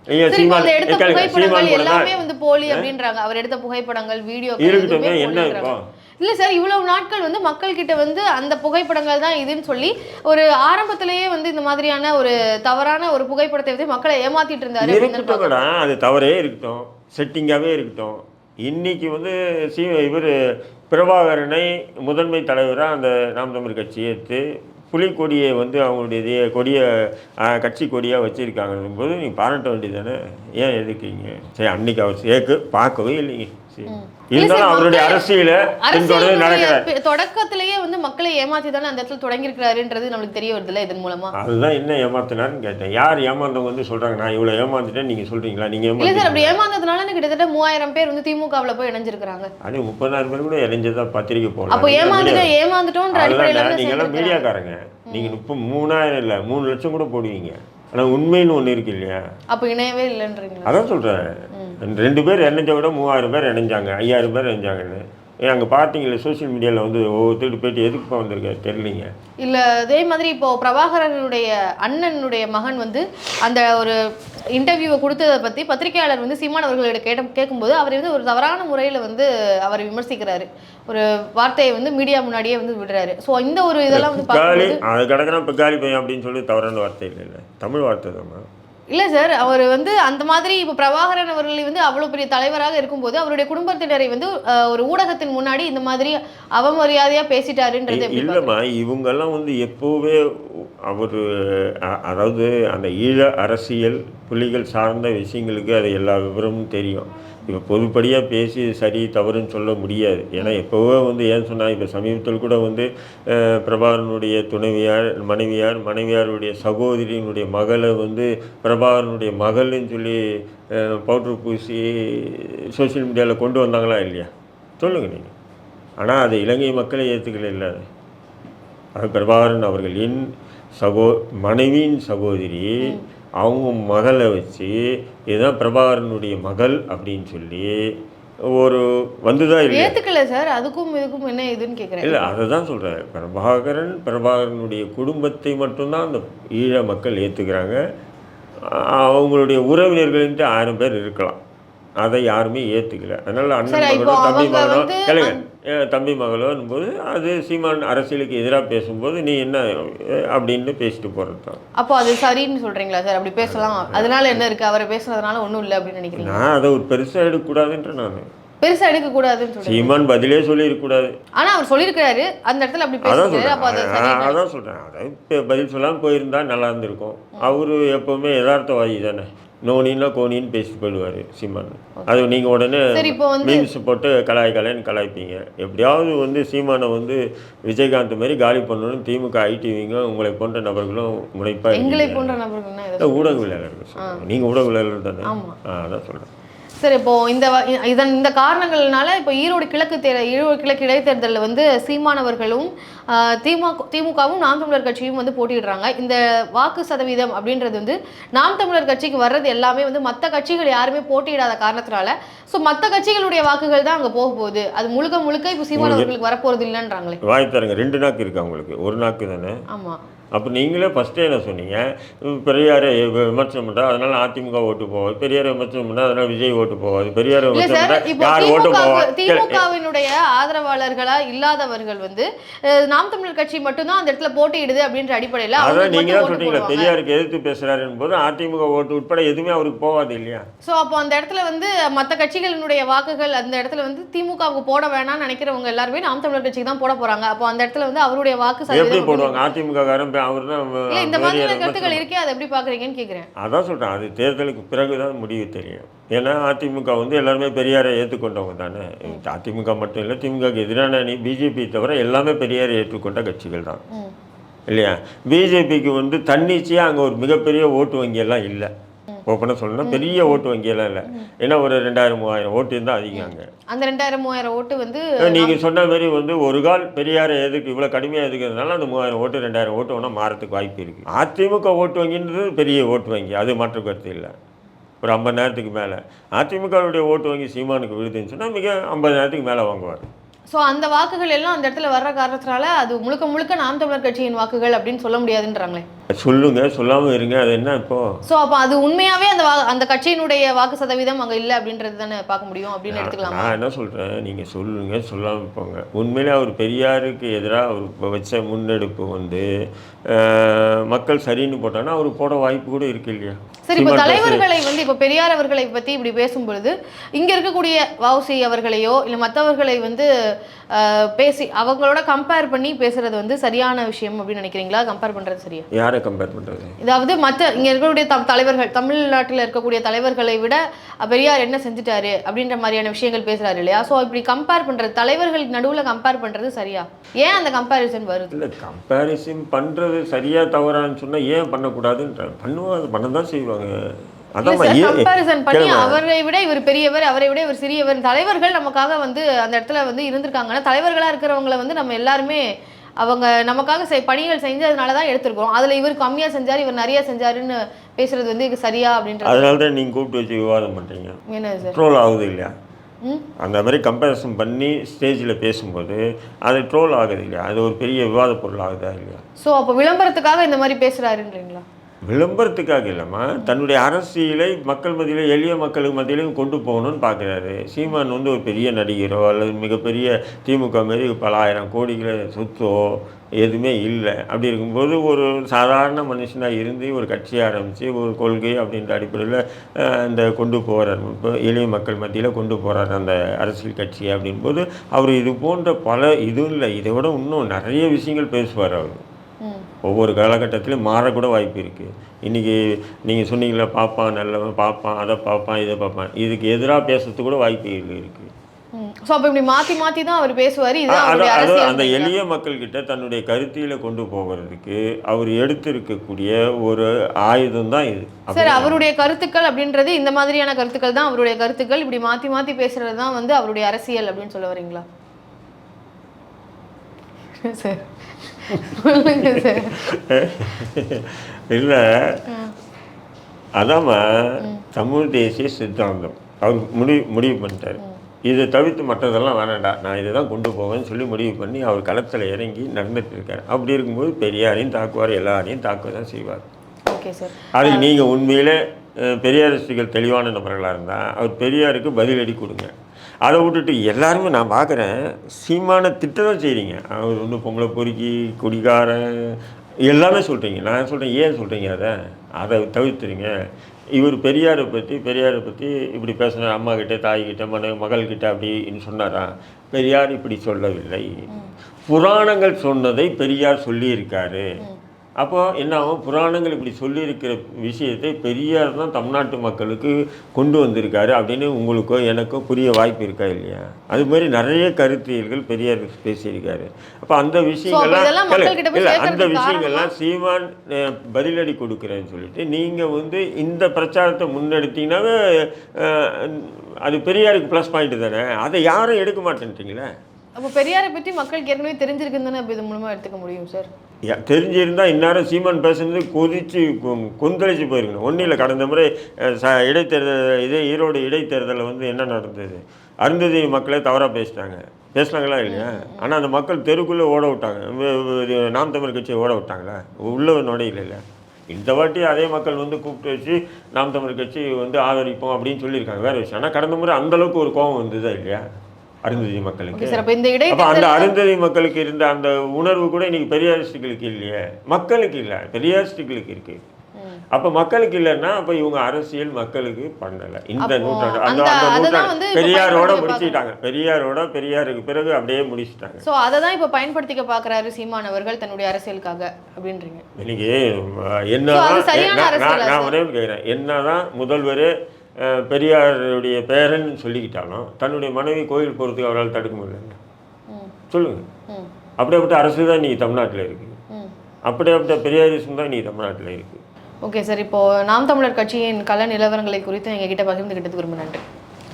எடுத்த புகைப்படங்கள் எல்லாமே வந்து போலி அப்படின்றாங்க. அவர் எடுத்த புகைப்படங்கள் வீடியோ இருக்கட்டுமே என்ன இப்போ? இல்ல சார் இவ்வளவு நாட்கள் வந்து மக்கள் கிட்ட வந்து அந்த புகைப்படங்கள் தான் இதுன்னு சொல்லி ஒரு ஆரம்பத்திலேயே வந்து இந்த மாதிரியான ஒரு தவறான ஒரு புகைப்படத்தை வந்து மக்களை ஏமாத்திட்டு இருந்தாரு அது தவறே இருக்கட்டும். செட்டிங்காகவே இருக்கட்டும். இன்னைக்கு வந்து சி இவர் பிரபாகரனை முதன்மை தலைவராக அந்த நாம் தமிழ் கட்சி ஏற்று புலிக்கொடியை வந்து அவங்களுடைய கொடியை கட்சி கொடியாக வச்சுருக்காங்க போது நீங்கள் பாராட்ட வேண்டியது தானே ஏன் எதுக்குங்க சரி அன்னைக்கு அவர் சேர்க்கு பார்க்கவே இல்லைங்க. இருந்தாலும் அவருடைய அரசியல தொடக்கத்திலேயே வந்து மக்களை ஏமாத்தி தானே அந்த இடத்துல தொடங்கி இருக்கிறாருன்றது நம்மளுக்கு தெரிய வருதுல்ல இதன் மூலமா? அதுதான் என்ன ஏமாத்தினாருன்னு கேட்டேன். யார் ஏமாந்தவங்க வந்து சொல்கிறாங்க நான் இவ்வளோ ஏமாந்துட்டேன் நீங்கள் சொல்கிறீங்களா நீங்கள் இல்ல சார் அப்படி ஏமாந்ததுனால கிட்டத்தட்ட மூவாயிரம் பேர் வந்து திமுகவுல போய் இணைஞ்சிருக்காங்க அது முப்பதாயிரம் பேர் கூட இணைஞ்சதா பத்திரிக்கை போடலாம் அப்போ நீங்க ஏமாந்துட்டு மீடியா- ஏமாந்துட்டோன்ற அடிப்படையில அதெல்லாம் தான் நீங்க எல்லாம். மீடியாக்காரங்க. நீங்க முப்பது மூணாயிரம் இல்லை மூணு லட்சம் கூட போடுவீங்க. ஆனா உண்மைன்னு ஒண்ணு இருக்கு இல்லையா? அப்போ இணையவே இல்லைன்றீங்களா அதான் சொல்றேன். ரெண்டு பேர் இணைஞ்ச விட மூவாயிரம் பேர் இணைஞ்சாங்க ஐயாயிரம் பேர் இணைஞ்சாங்கன்னு. அங்கே பார்த்தீங்களே சோஷியல் மீடியாவில் வந்து ஒவ்வொருத்தர் போயிட்டு எதுக்குப்பா வந்திருக்க தெரியலீங்க? இல்ல அதே மாதிரி இப்போ பிரபாகரனுடைய அண்ணனுடைய மகன் வந்து அந்த ஒரு இன்டர்வியூவை கொடுத்ததை பத்தி பத்திரிகையாளர் வந்து சீமான் அவர்களிடம் கேட்ட கேட்கும்போது அவர் வந்து ஒரு தவறான முறையில வந்து அவரை விமர்சிக்கிறாரு. ஒரு வார்த்தையை வந்து மீடியா முன்னாடியே வந்து விடுறாரு. ஸோ இந்த ஒரு இதெல்லாம் வந்து அது கிடக்குறான் பிக்காலி பையன் அப்படின்னு சொல்லி தவறான வார்த்தை இல்லை இல்லை தமிழ் வார்த்தை தான் இல்ல சார் அவர் வந்து அந்த மாதிரி இப்போ பிரபாகரன் அவர்களை வந்து அவ்வளவு பெரிய தலைவராக இருக்கும்போது அவருடைய குடும்பத்தினரை வந்து ஒரு ஊடகத்தின் முன்னாடி இந்த மாதிரி அவமரியாதையா பேசிட்டாருன்றது இல்லைம்மா இவங்கெல்லாம் வந்து எப்போவே அவர் அதாவது அந்த ஈழ அரசியல் புலிகள் சார்ந்த விஷயங்களுக்கு அது எல்லா விவரமும் தெரியும். இப்போ பொதுப்படியாக பேசி சரி தவறுன்னு சொல்ல முடியாது. ஏன்னா எப்போவோ வந்து ஏன் சொன்னால் இப்போ சமீபத்தில் கூட வந்து பிரபாகரனுடைய துணைவியார் மனைவியார் மனைவியாருடைய சகோதரியினுடைய மகளை வந்து பிரபாகரனுடைய மகள்னு சொல்லி பவுட்ரு பூசி சோஷியல் மீடியாவில் கொண்டு வந்தாங்களா இல்லையா? சொல்லுங்கள் நீங்கள் ஆனால் அது இலங்கை மக்களை ஏற்றுக்கல இல்லை அது. பிரபாகரன் அவர்களின் சகோ மனைவியின் சகோதரி அவங்க மகளை வச்சு இதுதான் பிரபாகரனுடைய மகள் அப்படின்னு சொல்லி ஒரு வந்துதான் இல்லையா ஏத்துக்கல சார். அதுக்கும் இதுக்கும் என்ன இதுன்னு கேக்குறேன். இல்லை அதை தான் சொல்கிறேன் பிரபாகரன் பிரபாகரனுடைய குடும்பத்தை மட்டும்தான் அந்த ஈழ மக்கள் ஏற்றுக்கிறாங்க அவங்களுடைய உறவினர்கள்ட்டு ஆயிரம் பேர் இருக்கலாம். அதை யாருமே ஏற்றுக்கல அதனால் அண்ணன் மகளோ தம்பி வந்து கேளுங்க. தம்பி மகளோன்னும் போது அது சீமான் அரசியலுக்கு எதிராக பேசும்போது நீ என்ன அப்படின்னு பேசிட்டு போகிறது தான். அப்போ அது சரின்னு சொல்றீங்களா சார்? அப்படி பேசலாம். அதனால என்ன இருக்கு? அவரை பேசுனதுனால ஒண்ணும் இல்லை அப்படின்னு நினைக்கிறீங்க. நான் அதை ஒரு பெருசாக எடுக்கக்கூடாதுன்ற நான். பெருசா எடுக்க கூடாதுன்னு சொல்றீங்க. சீமான் பதிலே சொல்லியிருக்கக்கூடாது. ஆனா அவர் சொல்லியிருக்காரு அந்த இடத்துல அப்படி அதான் அதான் சொல்கிறேன் அதை இப்போ பதில் சொல்லாமல் போயிருந்தா நல்லா இருந்திருக்கும். அவரு எப்போவுமே யதார்த்தவாதி தானே. நோனின்னா கோனின்னு பேசிட்டு போயிடுவார் சீமான். அது நீங்கள் உடனே மீம்ஸ் போட்டு கலாய் கலைன்னு கலாய்ப்பீங்க. எப்படியாவது வந்து சீமானை வந்து விஜயகாந்த் மாதிரி காலி பண்ணணும்னு திமுக ஐடிவிங்க உங்களை போன்ற நபர்களும் முனைப்பாக எங்களை போன்ற நபர்கள்னா எதை ஊடகவியலாளர்கள் சொல்றேன். நீங்க ஊடகவியலாளர் தானே? ஆமா. ஆ, அதான் சொல்றேன். சரி இப்போ இந்த இதன் இந்த காரணங்கள்னால இப்போ ஈரோடு கிழக்கு தேர் ஈரோடு கிழக்கு இடைத்தேர்தலில் வந்து சீமானவர்களும் திமுக திமுகவும் நாம் தமிழர் கட்சியும் வந்து போட்டியிடுறாங்க. இந்த வாக்கு சதவீதம் அப்படின்றது வந்து நாம் தமிழர் கட்சிக்கு வர்றது எல்லாமே வந்து மற்ற கட்சிகள் யாருமே போட்டியிடாத காரணத்தினால ஸோ மற்ற கட்சிகளுடைய வாக்குகள் தான் அங்கே போக போகுது. அது முழுக்க முழுக்க இப்போ சீமானவர்களுக்கு வரப்போறது இல்லைன்றாங்களே. வாய் தரங்க. ரெண்டு நாக்கு இருக்கு அவங்களுக்கு ஒரு நாக்கு தானே? ஆமா. அப்போ நீங்களே ஃபஸ்ட்டே என்ன சொன்னீங்க? பெரியாரை விமர்சனம் பண்ணுறா அதனால அதிமுக ஓட்டு போகாது. பெரியாரை விமர்சனம் பண்ணா அதனால விஜய் ஓட்டு போகாது. பெரியாரை யார் ஓட்டு சரி, திமுகவினுடைய ஆதரவாளர்களா இல்லாதவர்கள் வந்து நாம் தமிழர் கட்சி மட்டும்தான் அந்த இடத்துல போட்டியிடுது அப்படின்ற அடிப்படையில அதான் நீங்க தான் போடுவாங்க. பெரியாருக்கு எதிர்த்து பேசுறாருன்னு போது அதிமுக ஓட்டு உட்பட எதுவுமே அவருக்கு போகாது இல்லையா? சோ அப்போ அந்த இடத்துல வந்து மத்த கட்சிகளினுடைய வாக்குகள் அந்த இடத்துல வந்து திமுகவுக்கு போட வேணாம்னு நினைக்கிறவங்க எல்லாருமே நாம் தமிழர் கட்சிக்கு தான் போட போறாங்க. அப்போ அந்த இடத்துல வந்து அவருடைய வாக்கு எப்படி போடுவாங்க? அதிமுக காரன் அவர் தான் இந்த மாதிரியான பெரியாரை கருத்துக்கள் இருக்கே அதை எப்படி பாக்குறீங்கன்னு கேக்குறேன். அதான் சொல்கிறேன் அது தேர்தலுக்கு பிறகு தான் முடிவு தெரியும். ஏன்னா அதிமுக வந்து எல்லாருமே பெரியாரை ஏற்றுக்கொண்டவங்க தானே. அதிமுக மட்டும் இல்லை திமுகக்கு எதிரான அணி பிஜேபி தவிர எல்லாமே பெரியாரை ஏற்றுக்கொண்ட கட்சிகள் தான். இல்லையா? பிஜேபிக்கு வந்து தன்னிச்சையாக அங்கே ஒரு மிகப்பெரிய ஓட்டு வங்கியெல்லாம் இல்லை. ஓப்பனாக சொல்லணும்னா பெரிய ஓட்டு வங்கியெல்லாம் இல்லை. ஏன்னா ஒரு ரெண்டாயிரம் மூவாயிரம் ஓட்டு இருந்தால் அதிகம் அங்கே. அந்த ரெண்டாயிரம் மூவாயிரம் ஓட்டு வந்து நீங்கள் சொன்ன மாதிரி வந்து ஒரு கால் பெரியாரை எதுக்கு இவ்வளோ கடுமையாக எதுக்குறதுனால அந்த மூவாயிரம் ஓட்டு ரெண்டாயிரம் ஓட்டு வேணால் மாறத்துக்கு வாய்ப்பு இருக்குது அதிமுக ஓட்டு வங்கின்றது பெரிய ஓட்டு வங்கி. அது மாற்று கருத்து இல்லை. ஒரு ஐம்பது நேரத்துக்கு மேலே. அதிமுகவுடைய ஓட்டு வங்கி சீமானுக்கு விழுதுன்னு சொன்னால் மிக ஐம்பது நேரத்துக்கு மேலே வாங்குவார். ஸோ அந்த வாக்குகள் எல்லாம் அந்த இடத்துல வர்ற காரணத்தினால அது முழுக்க முழுக்க நாம் தமிழர் கட்சியின் வாக்குகள் அப்படின்னு சொல்ல முடியாதுன்றாங்களே. சொல்லுங்க சொல்லாமல் இருங்க. அது என்ன இப்போ? சோ அப்ப அது உண்மையாவே அந்த வா- அந்த கட்சியினுடைய வாக்கு சதவீதம் அங்க இல்ல அப்படின்றது தானே பார்க்க முடியும் அப்படின்னு எடுத்துக்கலாமா? நான் என்ன சொல்கிறேன் நீங்கள் சொல்லுங்க சொல்லாமல் போங்க. உண்மையிலே அவர் பெரியாருக்கு எதிராக அவர் இப்ப வச்ச முன்னெடுப்பு வந்து அஹ், மக்கள் சரின்னு போட்டாங்கன்னா அவர் போட வாய்ப்பு கூட இருக்கு இல்லையா? சரி இப்ப சீமான் தலைவர்களை வந்து இப்ப பெரியார் அவர்களை பத்தி இப்படி பேசும்பொழுது இங்க இருக்கக்கூடிய வவுசி அவர்களையோ இல்ல மத்தவர்களை வந்து அஹ், பேசி அவங்களோட கம்பேர் பண்ணி பேசுறது வந்து சரியான விஷயம் அப்படின்னு நினைக்கிறீங்களா? கம்பேர் பண்றது சரியா? யாரை? கம்பேர் பண்ணுறது இதாவது மற்ற இங்க இருக்கக்கூடிய தம் தலைவர்கள் தமிழ்நாட்டில் இருக்கக்கூடிய தலைவர்களை விட பெரியார் என்ன செஞ்சுட்டாரு? அப்படின்ற மாதிரியான விஷயங்கள் பேசுறாரு இல்லையா? ஸோ இப்படி கம்பேர் பண்றது தலைவர்கள் நடுவுல கம்பேர் பண்றது சரியா? ஏன் அந்த கம்பேரிசன் வருது? இல்லை கம்பேரிசன் பண்ணுறது சரியா தவறான்னு சொன்னால் ஏன் பண்ணக்கூடாதுன்ற பண்ணுவாங்க பண்ண தான் செய்வாங்க. அதான் கம்பேரிசன் பண்ணி. அவரை விட இவர் பெரியவர் அவரை விட இவர் சிறியவர் தலைவர்கள் நமக்காக வந்து அந்த இடத்துல வந்து இருந்திருக்காங்கன்னா தலைவர்களா இருக்கிறவங்கள வந்து நம்ம எல்லாருமே அவங்க நமக்காக செய் பணிகள் செஞ்சதுனால தான் எடுத்திருக்கிறோம். அதுல இவர் கம்மியா செஞ்சாரு இவர் நிறைய செஞ்சாருன்னு பேசுறது வந்து இது சரியா அப்படின்றது அதனால தான் நீங்கள் கூப்பிட்டு வச்சு விவாதம் பண்ணுறீங்க என்ன சார்? ட்ரோல் ஆகுது இல்லையா? அந்த மாதிரி கம்பேரிசன் பண்ணி ஸ்டேஜில் பேசும்போது அது ட்ரோல் ஆகுது இல்லையா? அது ஒரு பெரிய விவாத பொருள் ஆகுதா இல்லையா? ஸோ அப்போ விளம்பரத்துக்காக இந்த மாதிரி பேசுறாருன்றீங்களா? விளம்பரத்துக்காக இல்லைம்மா. தன்னுடைய அரசியலை மக்கள் மத்தியில எளிய மக்களுக்கு மத்தியிலையும் கொண்டு போகணும்னு பார்க்குறாரு. சீமான் வந்து ஒரு பெரிய நடிகரோ அல்லது மிகப்பெரிய திமுக மாரி பல ஆயிரம் கோடிகளை சொத்தோ எதுவுமே இல்லை. அப்படி இருக்கும்போது ஒரு சாதாரண மனுஷனாக இருந்து ஒரு கட்சி ஆரம்பித்து ஒரு கொள்கை அப்படின்ற அடிப்படையில் இந்த கொண்டு போகிறார் இப்போ எளிய மக்கள் மத்தியில் கொண்டு போகிறார் அந்த அரசியல் கட்சி அப்படின்போது அவர் இது போன்ற பல இதுவும் இல்லை. இதை விட இன்னும் நிறைய விஷயங்கள் பேசுவார் அவர். ஒவ்வொரு காலகட்டத்திலும் மாறக்கூட வாய்ப்பு இருக்குது இன்றைக்கி நீங்கள் சொன்னீங்களே பார்ப்பான் நல்லவன் பார்ப்பான் அதை பார்ப்பான் இதை பார்ப்பான் இதுக்கு எதிராக பேசுறதுக்கு கூட வாய்ப்பு இருக்குது ஸோ அப்போ இப்படி மாத்தி மாத்தி தான் அவர் பேசுவார். இதுதான் அது அவருடைய அது அரசியல் அந்த எளிய மக்கள்கிட்ட தன்னுடைய கருத்தியில கொண்டு போகிறதுக்கு அவர் எடுத்திருக்கக்கூடிய ஒரு ஆயுதம் தான் இது. சார் அவருடைய கருத்துக்கள் அப்படின்றது இந்த மாதிரியான கருத்துக்கள் தான் அவருடைய கருத்துக்கள். இப்படி மாத்தி மாத்தி பேசுறது தான் வந்து அவருடைய அரசியல் அப்படின்னு சொல்ல வரீங்களா? சார். சொல்லுங்க சார். இல்லை. அதாம்மா தமிழ் தேசிய சித்தாந்தம். அவர் முடிவு முடிவு பண்ணிட்டார். இதை தவிர்த்து மற்றதெல்லாம் வேணாண்டா. நான் இதை தான் கொண்டு போவேன்னு சொல்லி முடிவு பண்ணி அவர் களத்தில் இறங்கி நடந்துட்டு இருக்கார். அப்படி இருக்கும்போது பெரியாரையும் தாக்குவார் எல்லாரையும் தாக்க தான் செய்வார். Okay sir. அதுக்கு நீங்கள் உண்மையிலே அஹ், பெரியாரிஸ்டுகள் தெளிவான நபர்களாக இருந்தால் அவர் பெரியாருக்கு பதிலடி கொடுங்க. அதை விட்டுட்டு எல்லாருமே நான் பார்க்குறேன் சீமான திட்டம் செய்கிறீங்க அவர் வந்து பொம்பளை பொறுக்கி குடிகாரன் எல்லாமே சொல்கிறீங்க நான் சொல்கிறேன் ஏன் சொல்கிறீங்க அதை? அதை தவிர்த்துறீங்க இவர் பெரியாரை பற்றி பெரியாரை பற்றி இப்படி பேசினார். அம்மா கிட்ட தாய்கிட்ட மன மகள்கிட்ட அப்படின்னு சொன்னாரா? பெரியார் இப்படி சொல்லவில்லை. புராணங்கள் சொன்னதை பெரியார் சொல்லியிருக்காரு. அப்போ என்ன ஆகும்? புராணங்கள் இப்படி சொல்லியிருக்கிற விஷயத்தை பெரியார் தான் தமிழ்நாட்டு மக்களுக்கு கொண்டு வந்திருக்காரு அப்படின்னு உங்களுக்கோ எனக்கோ புரிய வாய்ப்பு இருக்கா இல்லையா? அது மாதிரி நிறைய கருத்தியல்கள் பெரியார் பேசியிருக்காரு. அப்போ அந்த விஷயங்கள்லாம் இல்லை அந்த விஷயங்கள்லாம் சீமான் பதிலடி கொடுக்குறேன்னு சொல்லிட்டு நீங்கள் வந்து இந்த பிரச்சாரத்தை முன்னெடுத்தீங்கன்னாவே அஹ், அது பெரியாருக்கு ப்ளஸ் பாயிண்ட் தானே. அதை யாரும் எடுக்க மாட்டேன்றீங்களே அப்போ பெரியாரை பற்றி மக்களுக்கு ஏற்கனவே தெரிஞ்சிருக்குன்னு தானே அப்போ இது மூலமாக எடுத்துக்க முடியும் சார்? தெரிஞ்சிருந்தா இந்நேரம் சீமான் பேசுனது கொதிச்சு கொந்தளிச்சு போயிருக்கணும். ஒன்றும் இல்லை கடந்த முறை ச இடைத்தேர்தல் இதே ஈரோடு இடைத்தேர்தலில் வந்து என்ன நடந்தது? அருந்ததி மக்களே தவறாக பேசிட்டாங்க. பேசுனாங்களா இல்லையா? ஆனால் அந்த மக்கள் தெருக்குள்ளே ஓட விட்டாங்க. நாம் தமிழ் கட்சியை ஓட விட்டாங்களா? உள்ள நுழையில இல்லை. இந்த வாட்டி அதே மக்கள் வந்து கூப்பிட்டு வச்சு நாம் தமிழ் கட்சி வந்து ஆதரிப்போம் அப்படின்னு சொல்லியிருக்காங்க. வேறு விஷயம். ஆனால் கடந்த முறை அந்தளவுக்கு ஒரு கோபம் வந்ததா இல்லையா? அருந்ததி மக்களுக்கு. அந்த அருந்ததி மக்களுக்கு இருந்த அந்த உணர்வு கூட இன்னைக்கு பெரியாரிஸ்டுகளுக்கு இல்லையே. மக்களுக்கு இல்லை பெரியாரிஸ்டுகளுக்கு இருக்கு. அப்ப மக்களுக்கு இல்லைன்னா அப்ப இவங்க அரசியல் மக்களுக்கு பண்ணல. இந்த நூற்றாண்டு அந்த அந்த- நூற்றாண்டு பெரியாரோட முடிச்சிட்டாங்க பெரியாரோட பெரியாருக்கு பிறகு அப்படியே முடிச்சிட்டாங்க. ஸோ அதை தான் இப்போ பயன்படுத்திக்க பார்க்குறாரு சீமான் அவர்கள் தன்னுடைய அரசியலுக்காக அப்படின்றீங்க. இன்னைக்கு என்னதான் நான்-? ஒரே கேட்குறேன் என்னதான் முதல்வர் பெரியாருடைய பேரன் சொல்லிக்கிட்டாலும் தன்னுடைய மனைவி கோயில் போகிறதுக்கு அவரால் தடுக்க முடியல ம். சொல்லுங்க. ம். அப்படியேப்பட்ட அரசு தான் இன்னைக்கு தமிழ்நாட்டில் இருக்கு. ம். அப்படியேப்பட்ட பெரியாரிசம் தான் இன்னைக்கு தமிழ்நாட்டில் இருக்கு. ஓகே சார் இப்போ நாம் தமிழர் கட்சியின் கள நிலவரங்களை குறித்து எங்ககிட்ட பகிர்ந்துக்கிட்டதுக்கு ரொம்ப நன்றி.